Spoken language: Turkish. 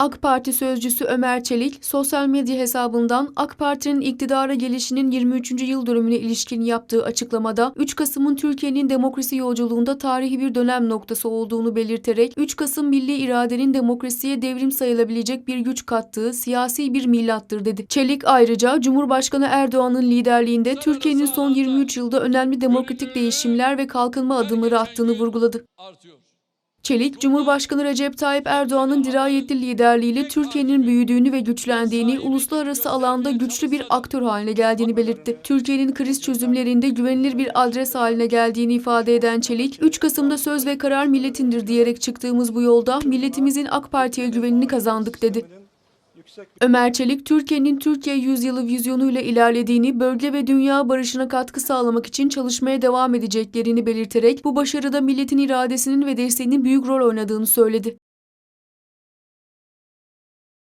AK Parti sözcüsü Ömer Çelik, sosyal medya hesabından AK Parti'nin iktidara gelişinin 23. yıl dönümüne ilişkin yaptığı açıklamada 3 Kasım'ın Türkiye'nin demokrasi yolculuğunda tarihi bir dönem noktası olduğunu belirterek 3 Kasım milli iradenin demokrasiye devrim sayılabilecek bir güç kattığı siyasi bir milattır dedi. Çelik ayrıca Cumhurbaşkanı Erdoğan'ın liderliğinde Türkiye'nin son 23 yılda önemli demokratik değişimler ve kalkınma adımları attığını vurguladı. artıyor. Çelik, Cumhurbaşkanı Recep Tayyip Erdoğan'ın dirayetli liderliğiyle Türkiye'nin büyüdüğünü ve güçlendiğini, uluslararası alanda güçlü bir aktör haline geldiğini belirtti. Türkiye'nin kriz çözümlerinde güvenilir bir adres haline geldiğini ifade eden Çelik, 3 Kasım'da söz ve karar milletindir diyerek çıktığımız bu yolda milletimizin AK Parti'ye güvenini kazandık dedi. Ömer Çelik, Türkiye'nin Türkiye yüzyılı vizyonuyla ilerlediğini, bölge ve dünya barışına katkı sağlamak için çalışmaya devam edeceklerini belirterek bu başarıda milletin iradesinin ve desteğinin büyük rol oynadığını söyledi.